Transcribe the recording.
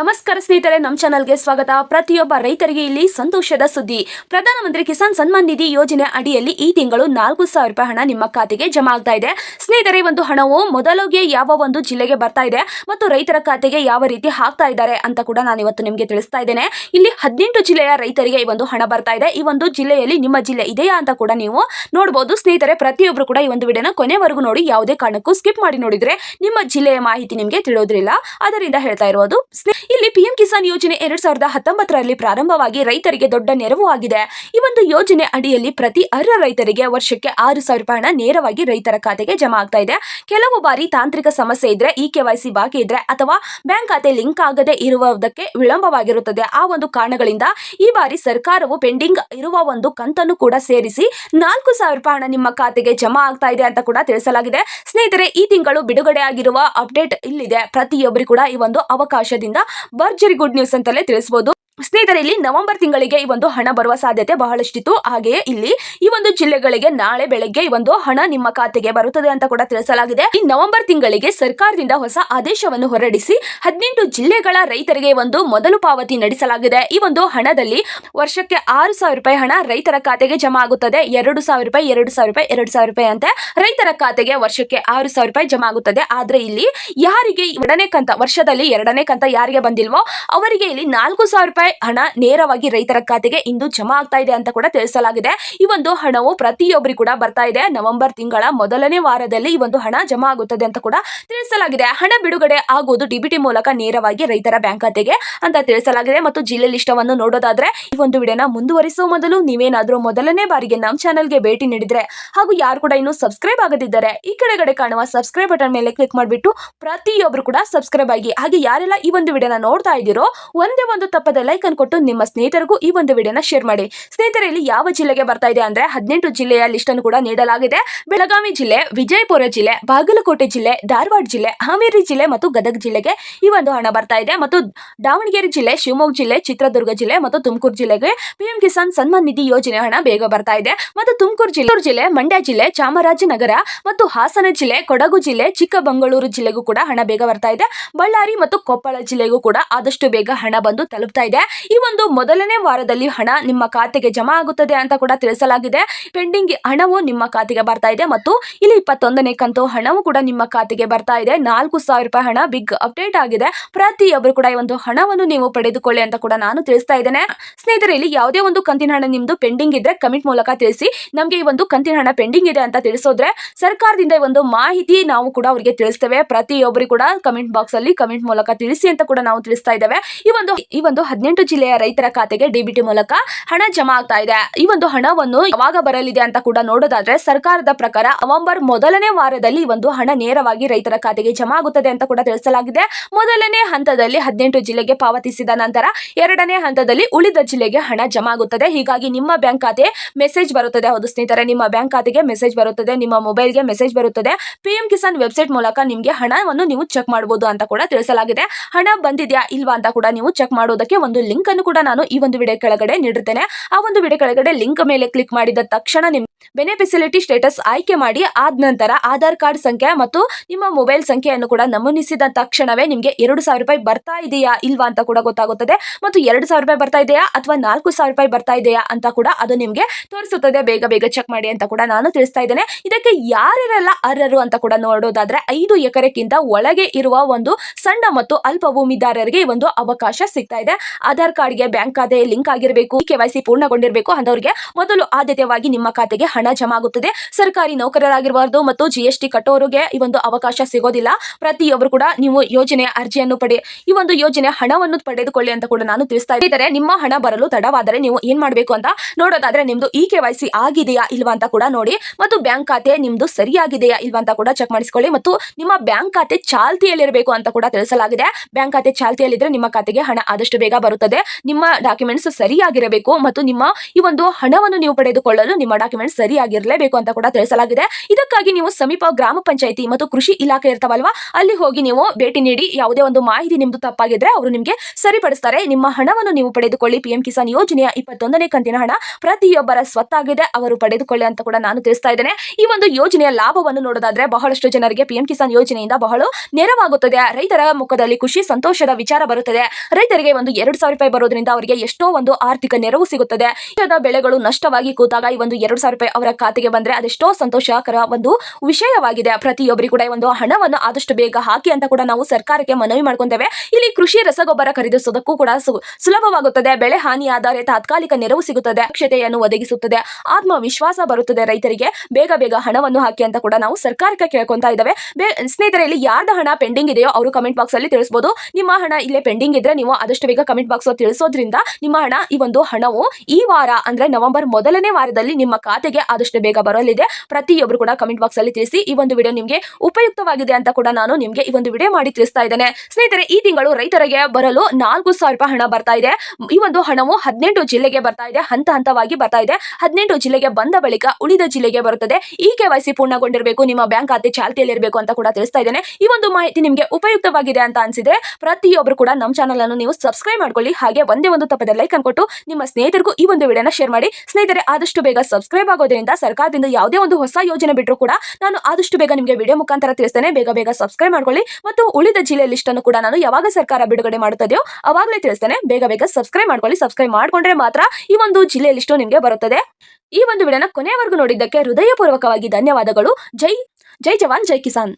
ನಮಸ್ಕಾರ ಸ್ನೇಹಿತರೆ ನಮ್ಮ ಚಾನಲ್ಗೆ ಸ್ವಾಗತ. ಪ್ರತಿಯೊಬ್ಬ ರೈತರಿಗೆ ಇಲ್ಲಿ ಸಂತೋಷದ ಸುದ್ದಿ. ಪ್ರಧಾನಮಂತ್ರಿ ಕಿಸಾನ್ ಸನ್ಮಾನ್ ನಿಧಿ ಯೋಜನೆ ಅಡಿಯಲ್ಲಿ ಈ ತಿಂಗಳು ನಾಲ್ಕು ಸಾವಿರ ರೂಪಾಯಿ ಹಣ ನಿಮ್ಮ ಖಾತೆಗೆ ಜಮಾ ಆಗ್ತಾ ಇದೆ. ಸ್ನೇಹಿತರೆ, ಒಂದು ಹಣವು ಮೊದಲಿಗೆ ಯಾವ ಒಂದು ಜಿಲ್ಲೆಗೆ ಬರ್ತಾ ಇದೆ ಮತ್ತು ರೈತರ ಖಾತೆಗೆ ಯಾವ ರೀತಿ ಹಾಕ್ತಾ ಇದ್ದಾರೆ ಅಂತ ಕೂಡ ನಾನು ಇವತ್ತು ನಿಮಗೆ ತಿಳಿಸ್ತಾ ಇದ್ದೇನೆ. ಇಲ್ಲಿ ಹದಿನೆಂಟು ಜಿಲ್ಲೆಯ ರೈತರಿಗೆ ಈ ಒಂದು ಹಣ ಬರ್ತಾ ಇದೆ. ಈ ಒಂದು ಜಿಲ್ಲೆಯಲ್ಲಿ ನಿಮ್ಮ ಜಿಲ್ಲೆ ಇದೆಯಾ ಅಂತ ಕೂಡ ನೀವು ನೋಡಬಹುದು ಸ್ನೇಹಿತರೆ ಪ್ರತಿಯೊಬ್ಬರು ಕೂಡ ಈ ಒಂದು ವಿಡಿಯೋನ ಕೊನೆವರೆಗೂ ನೋಡಿ. ಯಾವುದೇ ಕಾರಣಕ್ಕೂ ಸ್ಕಿಪ್ ಮಾಡಿ ನೋಡಿದ್ರೆ ನಿಮ್ಮ ಜಿಲ್ಲೆಯ ಮಾಹಿತಿ ನಿಮಗೆ ತಿಳಿಯೋದ್ರಿಲ್ಲ ಅದರಿಂದ ಹೇಳ್ತಾ ಇರೋದು ಇಲ್ಲಿ ಪಿಎಂ ಕಿಸಾನ್ ಯೋಜನೆ ಎರಡ್ ಸಾವಿರದ ಹತ್ತೊಂಬತ್ತರಲ್ಲಿ ಪ್ರಾರಂಭವಾಗಿ ರೈತರಿಗೆ ದೊಡ್ಡ ನೆರವು ಆಗಿದೆ. ಈ ಒಂದು ಯೋಜನೆ ಅಡಿಯಲ್ಲಿ ಪ್ರತಿ ಅರ್ಹ ರೈತರಿಗೆ ವರ್ಷಕ್ಕೆ ಆರು ಸಾವಿರ ರೂಪಾಯಿ ಹಣ ನೇರವಾಗಿ ರೈತರ ಖಾತೆಗೆ ಜಮಾ ಆಗ್ತಾ ಇದೆ. ಕೆಲವು ಬಾರಿ ತಾಂತ್ರಿಕ ಸಮಸ್ಯೆ ಇದ್ರೆ ಇ ಕೆವೈಸಿ ಬಾಕಿ ಇದ್ರೆ ಅಥವಾ ಬ್ಯಾಂಕ್ ಖಾತೆ ಲಿಂಕ್ ಆಗದೆ ಇರುವುದಕ್ಕೆ ವಿಳಂಬವಾಗಿರುತ್ತದೆ. ಆ ಒಂದು ಕಾರಣಗಳಿಂದ ಈ ಬಾರಿ ಸರ್ಕಾರವು ಪೆಂಡಿಂಗ್ ಇರುವ ಒಂದು ಕಂತನ್ನು ಕೂಡ ಸೇರಿಸಿ ನಾಲ್ಕು ಸಾವಿರ ರೂಪಾಯಿ ಹಣ ನಿಮ್ಮ ಖಾತೆಗೆ ಜಮಾ ಆಗ್ತಾ ಇದೆ ಅಂತ ಕೂಡ ತಿಳಿಸಲಾಗಿದೆ. ಸ್ನೇಹಿತರೆ, ಈ ತಿಂಗಳು ಬಿಡುಗಡೆ ಆಗಿರುವ ಅಪ್ಡೇಟ್ ಇಲ್ಲಿದೆ. ಪ್ರತಿಯೊಬ್ಬರು ಕೂಡ ಈ ಒಂದು ಅವಕಾಶದಿಂದ ಭರ್ಜರಿ ಗುಡ್ ನ್ಯೂಸ್ ಅಂತಲೇ ತಿಳಿಸಬಹುದು ಸ್ನೇಹಿತರೆ, ಇಲ್ಲಿ ನವೆಂಬರ್ ತಿಂಗಳಿಗೆ ಈ ಒಂದು ಹಣ ಬರುವ ಸಾಧ್ಯತೆ ಬಹಳಷ್ಟಿತ್ತು. ಹಾಗೆಯೇ ಇಲ್ಲಿ ಈ ಒಂದು ಜಿಲ್ಲೆಗಳಿಗೆ ನಾಳೆ ಬೆಳಗ್ಗೆ ಈ ಒಂದು ಹಣ ನಿಮ್ಮ ಖಾತೆಗೆ ಬರುತ್ತದೆ ಅಂತ ಕೂಡ ತಿಳಿಸಲಾಗಿದೆ. ಈ ನವೆಂಬರ್ ತಿಂಗಳಿಗೆ ಸರ್ಕಾರದಿಂದ ಹೊಸ ಆದೇಶವನ್ನು ಹೊರಡಿಸಿ ಹದಿನೆಂಟು ಜಿಲ್ಲೆಗಳ ರೈತರಿಗೆ ಒಂದು ಮೊದಲು ಪಾವತಿ ನಡೆಸಲಾಗಿದೆ. ಈ ಒಂದು ಹಣದಲ್ಲಿ ವರ್ಷಕ್ಕೆ ಆರು ಸಾವಿರ ರೂಪಾಯಿ ಹಣ ರೈತರ ಖಾತೆಗೆ ಜಮಾ ಆಗುತ್ತದೆ. ಎರಡು ಸಾವಿರ ರೂಪಾಯಿ, ಎರಡು ಸಾವಿರ ರೂಪಾಯಿ, ಎರಡು ಸಾವಿರ ರೂಪಾಯಿ ಅಂತೆ ರೈತರ ಖಾತೆಗೆ ವರ್ಷಕ್ಕೆ ಆರು ಸಾವಿರ ರೂಪಾಯಿ ಜಮಾ ಆಗುತ್ತದೆ. ಆದ್ರೆ ಇಲ್ಲಿ ಯಾರಿಗೆ ಎರಡನೇ ಕಂತ, ವರ್ಷದಲ್ಲಿ ಎರಡನೇ ಕಂತ ಯಾರಿಗೆ ಬಂದಿಲ್ವೋ, ಅವರಿಗೆ ಇಲ್ಲಿ ನಾಲ್ಕು ಸಾವಿರ ರೂಪಾಯಿ ಹಣ ನೇರವಾಗಿ ರೈತರ ಖಾತೆಗೆ ಇಂದು ಜಮಾ ಆಗ್ತಾ ಇದೆ ಅಂತ ಕೂಡ ತಿಳಿಸಲಾಗಿದೆ. ಈ ಒಂದು ಹಣವು ಪ್ರತಿಯೊಬ್ಬರಿಗೂ ಕೂಡ ಬರ್ತಾ ಇದೆ. ನವೆಂಬರ್ ತಿಂಗಳ ಮೊದಲನೇ ವಾರದಲ್ಲಿ ಈ ಒಂದು ಹಣ ಜಮಾ ಆಗುತ್ತದೆ ಅಂತ ಕೂಡ ತಿಳಿಸಲಾಗಿದೆ. ಹಣ ಬಿಡುಗಡೆ ಆಗುವುದು ಡಿಬಿಟಿ ಮೂಲಕ ನೇರವಾಗಿ ರೈತರ ಬ್ಯಾಂಕ್ ಖಾತೆಗೆ ಅಂತ ತಿಳಿಸಲಾಗಿದೆ. ಮತ್ತು ಜಿಲ್ಲೆ ಲಿಸ್ಟವನ್ನು ನೋಡೋದಾದ್ರೆ ಈ ಒಂದು ವಿಡಿಯೋನ ಮುಂದುವರಿಸುವ ಮೊದಲು ನೀವೇನಾದರೂ ಮೊದಲನೇ ಬಾರಿಗೆ ನಮ್ಮ ಚಾನಲ್ಗೆ ಭೇಟಿ ನೀಡಿದ್ರೆ ಹಾಗೂ ಯಾರು ಕೂಡ ಇನ್ನೂ ಸಬ್ಸ್ಕ್ರೈಬ್ ಆಗದಿದ್ದರೆ ಈ ಕಡೆಗಡೆ ಕಾಣುವ ಸಬ್ಸ್ಕ್ರೈಬ್ ಬಟನ್ ಮೇಲೆ ಕ್ಲಿಕ್ ಮಾಡಿಬಿಟ್ಟು ಪ್ರತಿಯೊಬ್ಬರು ಕೂಡ ಸಬ್ಸ್ಕ್ರೈಬ್ ಆಗಿ ಹಾಗೆ ಯಾರೆಲ್ಲ ಈ ಒಂದು ವಿಡಿಯೋನ ನೋಡ್ತಾ ಇದ್ದೀರೋ ಒಂದೇ ಒಂದು ತಪ್ಪದ ಲೈಕ್ ಅನ್ನು ಕೊಟ್ಟು ನಿಮ್ಮ ಸ್ನೇಹಿತರಿಗೂ ಈ ಒಂದು ವಿಡಿಯೋನ ಶೇರ್ ಮಾಡಿ. ಸ್ನೇಹಿತರೆ, ಇಲ್ಲಿ ಯಾವ ಜಿಲ್ಲೆಗೆ ಬರ್ತಾ ಇದೆ ಅಂದ್ರೆ ಹದಿನೆಂಟು ಜಿಲ್ಲೆಯ ಲಿಸ್ಟ್ ಅನ್ನು ಕೂಡ ನೀಡಲಾಗಿದೆ. ಬೆಳಗಾವಿ ಜಿಲ್ಲೆ, ವಿಜಯಪುರ ಜಿಲ್ಲೆ, ಬಾಗಲಕೋಟೆ ಜಿಲ್ಲೆ, ಧಾರವಾಡ ಜಿಲ್ಲೆ, ಹಾವೇರಿ ಜಿಲ್ಲೆ ಮತ್ತು ಗದಗ ಜಿಲ್ಲೆಗೆ ಈ ಒಂದು ಹಣ ಬರ್ತಾ ಇದೆ. ಮತ್ತು ದಾವಣಗೆರೆ ಜಿಲ್ಲೆ, ಶಿವಮೊಗ್ಗ ಜಿಲ್ಲೆ, ಚಿತ್ರದುರ್ಗ ಜಿಲ್ಲೆ ಮತ್ತು ತುಮಕೂರು ಜಿಲ್ಲೆಗೆ ಪಿಎಂ ಕಿಸಾನ್ ಸನ್ಮಾನ್ ನಿಧಿ ಯೋಜನೆ ಹಣ ಬೇಗ ಬರ್ತಾ ಇದೆ. ಮತ್ತು ತುಮಕೂರು ಜಿಲ್ಲೆ ಜಿಲ್ಲೆ, ಮಂಡ್ಯ ಜಿಲ್ಲೆ ಚಾಮರಾಜನಗರ ಮತ್ತು ಹಾಸನ ಜಿಲ್ಲೆ, ಕೊಡಗು ಜಿಲ್ಲೆ ಚಿಕ್ಕಮಗಳೂರು ಜಿಲ್ಲೆಗೂ ಕೂಡ ಹಣ ಬೇಗ ಬರ್ತಾ ಇದೆ. ಬಳ್ಳಾರಿ ಮತ್ತು ಕೊಪ್ಪಳ ಜಿಲ್ಲೆಗೂ ಕೂಡ ಆದಷ್ಟು ಬೇಗ ಹಣ ಬಂದು ತಲುಪ್ತಾ ಇದೆ. ಈ ಒಂದು ಮೊದಲನೇ ವಾರದಲ್ಲಿ ಹಣ ನಿಮ್ಮ ಖಾತೆಗೆ ಜಮಾ ಆಗುತ್ತದೆ ಅಂತ ಕೂಡ ತಿಳಿಸಲಾಗಿದೆ. ಪೆಂಡಿಂಗ್ ಹಣವು ನಿಮ್ಮ ಖಾತೆಗೆ ಬರ್ತಾ ಇದೆ ಮತ್ತು ಇಲ್ಲಿ ಇಪ್ಪತ್ತೊಂದನೇ ಕಂತು ಹಣವು ಕೂಡ ನಿಮ್ಮ ಖಾತೆಗೆ ಬರ್ತಾ ಇದೆ. ನಾಲ್ಕು ಸಾವಿರ ರೂಪಾಯಿ ಹಣ ಬಿಗ್ ಅಪ್ಡೇಟ್ ಆಗಿದೆ. ಪ್ರತಿಯೊಬ್ಬರು ಕೂಡ ಈ ಒಂದು ಹಣವನ್ನು ನೀವು ಪಡೆದುಕೊಳ್ಳಿ ಅಂತ ಕೂಡ ನಾನು ತಿಳಿಸ್ತಾ ಇದ್ದೇನೆ. ಸ್ನೇಹಿತರೆ, ಇಲ್ಲಿ ಯಾವುದೇ ಒಂದು ಕಂತಿನ ಹಣ ನಿಮ್ದು ಪೆಂಡಿಂಗ್ ಇದ್ರೆ ಕಮೆಂಟ್ ಮೂಲಕ ತಿಳಿಸಿ. ನಮಗೆ ಈ ಒಂದು ಕಂತಿನ ಹಣ ಪೆಂಡಿಂಗ್ ಇದೆ ಅಂತ ತಿಳಿಸೋದ್ರೆ ಸರ್ಕಾರದಿಂದ ಈ ಒಂದು ಮಾಹಿತಿ ನಾವು ಕೂಡ ಅವರಿಗೆ ತಿಳಿಸ್ತೇವೆ. ಪ್ರತಿಯೊಬ್ಬರು ಕೂಡ ಕಮೆಂಟ್ ಬಾಕ್ಸ್ ಅಲ್ಲಿ ಕಮೆಂಟ್ ಮೂಲಕ ತಿಳಿಸಿ ಅಂತ ಕೂಡ ನಾವು ತಿಳಿಸ್ತಾ ಇದ್ದೇವೆ. ಈ ಒಂದು ಈ ಒಂದು ಹದಿನೆಂಟು ಜಿಲ್ಲೆಯ ರೈತರ ಖಾತೆಗೆ ಡಿಬಿಟಿ ಮೂಲಕ ಹಣ ಜಮಾ ಆಗ್ತಾ ಇದೆ. ಈ ಒಂದು ಹಣವನ್ನು ಯಾವಾಗ ಬರಲಿದೆ ಅಂತ ಕೂಡ ನೋಡೋದಾದ್ರೆ ಸರ್ಕಾರದ ಪ್ರಕಾರ ನವೆಂಬರ್ ಮೊದಲನೇ ವಾರದಲ್ಲಿ ಒಂದು ಹಣ ನೇರವಾಗಿ ರೈತರ ಖಾತೆಗೆ ಜಮಾ ಆಗುತ್ತದೆ ಅಂತ ಕೂಡ ತಿಳಿಸಲಾಗಿದೆ. ಮೊದಲನೇ ಹಂತದಲ್ಲಿ ಹದಿನೆಂಟು ಜಿಲ್ಲೆಗೆ ಪಾವತಿಸಿದ ನಂತರ ಎರಡನೇ ಹಂತದಲ್ಲಿ ಉಳಿದ ಜಿಲ್ಲೆಗೆ ಹಣ ಜಮಾ ಆಗುತ್ತದೆ. ಹೀಗಾಗಿ ನಿಮ್ಮ ಬ್ಯಾಂಕ್ ಖಾತೆ ಮೆಸೇಜ್ ಬರುತ್ತದೆ. ಹೌದು ಸ್ನೇಹಿತರೆ, ನಿಮ್ಮ ಬ್ಯಾಂಕ್ ಖಾತೆಗೆ ಮೆಸೇಜ್ ಬರುತ್ತದೆ, ನಿಮ್ಮ ಮೊಬೈಲ್ಗೆ ಮೆಸೇಜ್ ಬರುತ್ತದೆ. ಪಿಎಂ ಕಿಸಾನ್ ವೆಬ್ಸೈಟ್ ಮೂಲಕ ನಿಮಗೆ ಹಣವನ್ನು ನೀವು ಚೆಕ್ ಮಾಡಬಹುದು ಅಂತ ಕೂಡ ತಿಳಿಸಲಾಗಿದೆ. ಹಣ ಬಂದಿದೆಯಾ ಇಲ್ವಾ ಅಂತ ಕೂಡ ನೀವು ಚೆಕ್ ಮಾಡೋದಕ್ಕೆ ಒಂದು ಲಿಂಕ್ ಅನ್ನು ಕೂಡ ನಾನು ಈ ಒಂದು ವಿಡಿಯೋ ಕೆಳಗಡೆ ನೀಡಿರ್ತೇನೆ. ಆ ಒಂದು ವಿಡಿಯೋ ಕೆಳಗಡೆ ಲಿಂಕ್ ಮೇಲೆ ಕ್ಲಿಕ್ ಮಾಡಿದ ತಕ್ಷಣ ನಿಮ್ ಬೆನಿಫಿಸಿಲಿಟಿ ಸ್ಟೇಟಸ್ ಆಯ್ಕೆ ಮಾಡಿ ಆದ ನಂತರ ಆಧಾರ್ ಕಾರ್ಡ್ ಸಂಖ್ಯೆ ಮತ್ತು ನಿಮ್ಮ ಮೊಬೈಲ್ ಸಂಖ್ಯೆಯನ್ನು ಕೂಡ ನಮೂನಿಸಿದ ತಕ್ಷಣವೇ ನಿಮಗೆ ಎರಡು ಸಾವಿರ ರೂಪಾಯಿ ಬರ್ತಾ ಇದೆಯಾ ಇಲ್ವಾ ಅಂತ ಕೂಡ ಗೊತ್ತಾಗುತ್ತದೆ. ಮತ್ತು ಎರಡು ಸಾವಿರ ರೂಪಾಯಿ ಬರ್ತಾ ಇದೆಯಾ ಅಥವಾ ನಾಲ್ಕು ಸಾವಿರ ರೂಪಾಯಿ ಬರ್ತಾ ಇದೆಯಾ ಅಂತ ಕೂಡ ಅದು ನಿಮಗೆ ತೋರಿಸುತ್ತದೆ. ಬೇಗ ಬೇಗ ಚೆಕ್ ಮಾಡಿ ಅಂತ ಕೂಡ ನಾನು ತಿಳಿಸ್ತಾ ಇದ್ದೇನೆ. ಇದಕ್ಕೆ ಯಾರ್ಯಾರೆಲ್ಲ ಅರ್ಹರು ಅಂತ ಕೂಡ ನೋಡೋದಾದ್ರೆ ಐದು ಎಕರೆಕ್ಕಿಂತ ಒಳಗೆ ಇರುವ ಒಂದು ಸಣ್ಣ ಮತ್ತು ಅಲ್ಪ ಭೂಮಿದಾರರಿಗೆ ಒಂದು ಅವಕಾಶ ಸಿಗ್ತಾ ಇದೆ. ಆಧಾರ್ ಕಾರ್ಡ್ಗೆ ಬ್ಯಾಂಕ್ ಖಾತೆ ಲಿಂಕ್ ಆಗಿರಬೇಕು ಸಿ ಪೂರ್ಣಗೊಂಡಿರಬೇಕು, ಅಂದವರಿಗೆ ಮೊದಲು ಆದ್ಯತೆಯಾಗಿ ನಿಮ್ಮ ಖಾತೆಗೆ ಹಣ ಜಮಾ ಆಗುತ್ತದೆ ಸರ್ಕಾರಿ ನೌಕರರಾಗಿರಬಾರ್ದು ಮತ್ತು ಜಿ ಎಸ್ ಟಿ ಕಟ್ಟೋರಿಗೆ ಈ ಒಂದು ಅವಕಾಶ ಸಿಗೋದಿಲ್ಲ. ಪ್ರತಿಯೊಬ್ಬರು ಕೂಡ ನೀವು ಯೋಜನೆಯ ಅರ್ಜಿಯನ್ನು ಪಡೆ, ಈ ಒಂದು ಯೋಜನೆ ಹಣವನ್ನು ಪಡೆದುಕೊಳ್ಳಿ ಅಂತ ಕೂಡ ನಾನು ತಿಳಿಸ್ತಾ ಇದ್ದಾರೆ ನಿಮ್ಮ ಹಣ ಬರಲು ತಡವಾದರೆ ನೀವು ಏನ್ ಮಾಡಬೇಕು ಅಂತ ನೋಡೋದಾದ್ರೆ ನಿಮ್ದು ಇ ಕೆ ವೈ ಸಿ ಆಗಿದೆಯಾ ಇಲ್ವಾ ಅಂತ ಕೂಡ ನೋಡಿ. ಮತ್ತು ಬ್ಯಾಂಕ್ ಖಾತೆ ನಿಮ್ದು ಸರಿಯಾಗಿದೆಯಾ ಇಲ್ವಾ ಅಂತ ಕೂಡ ಚೆಕ್ ಮಾಡಿಸಿಕೊಳ್ಳಿ. ಮತ್ತು ನಿಮ್ಮ ಬ್ಯಾಂಕ್ ಖಾತೆ ಚಾಲ್ತಿಯಲ್ಲಿರಬೇಕು ಅಂತ ಕೂಡ ತಿಳಿಸಲಾಗಿದೆ. ಬ್ಯಾಂಕ್ ಖಾತೆ ಚಾಲ್ತಿಯಲ್ಲಿದ್ರೆ ನಿಮ್ಮ ಖಾತೆಗೆ ಹಣ ಆದಷ್ಟು ಬೇಗ ಬರುತ್ತದೆ. ನಿಮ್ಮ ಡಾಕ್ಯುಮೆಂಟ್ಸ್ ಸರಿಯಾಗಿರಬೇಕು ಮತ್ತು ನಿಮ್ಮ ಈ ಒಂದು ಹಣವನ್ನು ನೀವು ಪಡೆದುಕೊಳ್ಳಲು ನಿಮ್ಮ ಡಾಕ್ಯುಮೆಂಟ್ಸ್ ಸರಿಯಾಗಿರ್ಲೇಬೇಕು ಅಂತ ಕೂಡ ತಿಳಿಸಲಾಗಿದೆ. ಇದಕ್ಕಾಗಿ ನೀವು ಸಮೀಪ ಗ್ರಾಮ ಪಂಚಾಯಿತಿ ಮತ್ತು ಕೃಷಿ ಇಲಾಖೆ ಇರ್ತಾವಲ್ವಾ, ಅಲ್ಲಿ ಹೋಗಿ ನೀವು ಭೇಟಿ ನೀಡಿ ಯಾವುದೇ ಒಂದು ಮಾಹಿತಿ ನಿಮ್ದು ತಪ್ಪಾಗಿದ್ರೆ ಅವರು ನಿಮಗೆ ಸರಿಪಡಿಸ್ತಾರೆ. ನಿಮ್ಮ ಹಣವನ್ನು ನೀವು ಪಡೆದುಕೊಳ್ಳಿ. ಪಿಎಂ ಕಿಸಾನ್ ಯೋಜನೆಯ ಇಪ್ಪತ್ತೊಂದನೇ ಕಂತಿನ ಹಣ ಪ್ರತಿಯೊಬ್ಬರ ಸ್ವತ್ತಾಗಿದೆ. ಅವರು ಪಡೆದುಕೊಳ್ಳಿ ಅಂತ ಕೂಡ ನಾನು ತಿಳಿಸ್ತಾ ಇದ್ದೇನೆ. ಈ ಒಂದು ಯೋಜನೆಯ ಲಾಭವನ್ನು ನೋಡೋದಾದ್ರೆ ಬಹಳಷ್ಟು ಜನರಿಗೆ ಪಿಎಂ ಕಿಸಾನ್ ಯೋಜನೆಯಿಂದ ಬಹಳ ನೆರವಾಗುತ್ತದೆ. ರೈತರ ಮುಖದಲ್ಲಿ ಖುಷಿ, ಸಂತೋಷದ ವಿಚಾರ ಬರುತ್ತದೆ. ರೈತರಿಗೆ ಒಂದು ಎರಡು ಸಾವಿರ ರೂಪಾಯಿ ಬರೋದ್ರಿಂದ ಅವರಿಗೆ ಎಷ್ಟೋ ಒಂದು ಆರ್ಥಿಕ ನೆರವು ಸಿಗುತ್ತದೆ. ಬೆಳೆಗಳು ನಷ್ಟವಾಗಿ ಕೂತಾಗ ಈ ಒಂದು ಎರಡು ಸಾವಿರ ರೂಪಾಯಿ ಅವರ ಖಾತೆಗೆ ಬಂದ್ರೆ ಅದೆಷ್ಟೋ ಸಂತೋಷಕರ ಒಂದು ವಿಷಯವಾಗಿದೆ. ಪ್ರತಿಯೊಬ್ಬರಿಗೂ ಕೂಡ ಒಂದು ಹಣವನ್ನು ಆದಷ್ಟು ಬೇಗ ಹಾಕಿ ಅಂತ ಕೂಡ ನಾವು ಸರ್ಕಾರಕ್ಕೆ ಮನವಿ ಮಾಡ್ಕೊಂತೇವೆ. ಇಲ್ಲಿ ಕೃಷಿ ರಸಗೊಬ್ಬರ ಖರೀದಿಸುವುದಕ್ಕೂ ಕೂಡ ಸುಲಭವಾಗುತ್ತದೆ. ಬೆಳೆ ಹಾನಿ ಆಧಾರಿತ ತಾತ್ಕಾಲಿಕ ನೆರವು ಸಿಗುತ್ತದೆ. ದಕ್ಷತೆಯನ್ನು ಒದಗಿಸುತ್ತದೆ. ಆತ್ಮವಿಶ್ವಾಸ ಬರುತ್ತದೆ ರೈತರಿಗೆ. ಬೇಗ ಬೇಗ ಹಣವನ್ನು ಹಾಕಿ ಅಂತ ಕೂಡ ನಾವು ಸರ್ಕಾರಕ್ಕೆ ಕೇಳ್ಕೊಂತ ಇದ್ದೇವೆ. ಸ್ನೇಹಿತರೆ, ಇಲ್ಲಿ ಯಾರ್ದು ಹಣ ಪೆಂಡಿಂಗ್ ಇದೆಯೋ ಅವರು ಕಮೆಂಟ್ ಬಾಕ್ಸ್ ಅಲ್ಲಿ ತಿಳಿಸಬಹುದು ನಿಮ್ಮ ಹಣ ಇಲ್ಲೇ ಪೆಂಡಿಂಗ್ ಇದ್ರೆ ನೀವು ಆದಷ್ಟು ಬೇಗ ಕಮೆಂಟ್ ಬಾಕ್ಸ್ ತಿಳಿಸೋದ್ರಿಂದ ನಿಮ್ಮ ಹಣ ಈ ಒಂದು ಹಣವು ಈ ವಾರ ಅಂದ್ರೆ ನವೆಂಬರ್ ಮೊದಲನೇ ವಾರದಲ್ಲಿ ನಿಮ್ಮ ಖಾತೆಗೆ ಆದಷ್ಟು ಬೇಗ ಬರಲಿದೆ ಪ್ರತಿಯೊಬ್ಬರು ಕೂಡ ಕಮೆಂಟ್ ಬಾಕ್ಸ್ ಅಲ್ಲಿ ತಿಳಿಸಿ ಈ ಒಂದು ವಿಡಿಯೋ ನಿಮಗೆ ಉಪಯುಕ್ತವಾಗಿದೆ ಅಂತ ಕೂಡ ನಾನು ನಿಮಗೆ ಈ ಒಂದು ವಿಡಿಯೋ ಮಾಡಿ ತಿಳಿಸ್ತಾ ಇದ್ದೇನೆ. ಸ್ನೇಹಿತರೆ, ಈ ತಿಂಗಳು ರೈತರಿಗೆ ಬರಲು ನಾಲ್ಕು ಸಾವಿರ ರೂಪಾಯಿ ಹಣ ಬರ್ತಾ ಇದೆ. ಈ ಒಂದು ಹಣವು ಹದಿನೆಂಟು ಜಿಲ್ಲೆಗೆ ಬರ್ತಾ ಇದೆ, ಹಂತ ಹಂತವಾಗಿ ಬರ್ತಾ ಇದೆ. ಹದಿನೆಂಟು ಜಿಲ್ಲೆಗೆ ಬಂದ ಬಳಿಕ ಉಳಿದ ಜಿಲ್ಲೆಗೆ ಬರುತ್ತದೆ. ಈ ಕೆವೈಸಿ ಪೂರ್ಣಗೊಂಡಿರಬೇಕು, ನಿಮ್ಮ ಬ್ಯಾಂಕ್ ಖಾತೆ ಚಾಲ್ತಿಯಲ್ಲಿ ಇರಬೇಕು ಅಂತ ಕೂಡ ತಿಳಿಸ್ತಾ ಇದ್ದೇನೆ. ಈ ಒಂದು ಮಾಹಿತಿ ನಿಮಗೆ ಉಪಯುಕ್ತವಾಗಿದೆ ಅಂತ ಅನಿಸಿದ್ರೆ ಪ್ರತಿಯೊಬ್ಬರು ಕೂಡ ನಮ್ಮ ಚಾನಲ್ ಅನ್ನು ನೀವು ಸಬ್ಸ್ಕ್ರೈಬ್ ಮಾಡ್ಕೊಳ್ಳಿ. ಹಾಗೆ ಒಂದೇ ಒಂದು ತಪ್ಪದ ಲೈಕ್ ಅನ್ಕೊಟ್ಟು ನಿಮ್ಮ ಸ್ನೇಹಿತರಿಗೂ ಈ ಒಂದು ವಿಡಿಯೋನ ಶೇರ್ ಮಾಡಿ. ಸ್ನೇಹಿತರೆ, ಆದಷ್ಟು ಬೇಗ ಸಬ್ಸ್ಕ್ರೈಬ್ ಆಗೋದ್ರಿಂದ ಸರ್ಕಾರದಿಂದ ಯಾವುದೇ ಒಂದು ಹೊಸ ಯೋಜನೆ ಬಿಟ್ಟರು ಕೂಡ ನಾನು ಆದಷ್ಟು ಬೇಗ ನಿಮಗೆ ವಿಡಿಯೋ ಮುಖಾಂತರ ತಿಳಿಸ್ತೇನೆ. ಬೇಗ ಬೇಗ ಸಬ್ಸ್ಕ್ರೈಬ್ ಮಾಡ್ಕೊಳ್ಳಿ. ಮತ್ತು ಉಳಿದ ಜಿಲ್ಲೆ ಲಿಸ್ಟ್ ಅನ್ನು ಕೂಡ ನಾನು ಯಾವಾಗ ಸರ್ಕಾರ ಬಿಡುಗಡೆ ಮಾಡುತ್ತದೆಯೋ ಅವಾಗಲೇ ತಿಳಿಸ್ತೇನೆ. ಬೇಗ ಬೇಗ ಸಬ್ಸ್ಕ್ರೈಬ್ ಮಾಡ್ಕೊಳ್ಳಿ. ಸಬ್ಸ್ಕ್ರೈಬ್ ಮಾಡಿಕೊಂಡ್ರೆ ಮಾತ್ರ ಈ ಒಂದು ಜಿಲ್ಲೆ ಲಿಸ್ಟು ನಿಮಗೆ ಬರುತ್ತದೆ. ಈ ಒಂದು ವಿಡಿಯೋನ ಕೊನೆಯವರೆಗೂ ನೋಡಿದ್ದಕ್ಕೆ ಹೃದಯಪೂರ್ವಕವಾಗಿ ಧನ್ಯವಾದಗಳು. ಜೈ ಜೈ ಜವಾನ್, ಜೈ ಕಿಸಾನ್.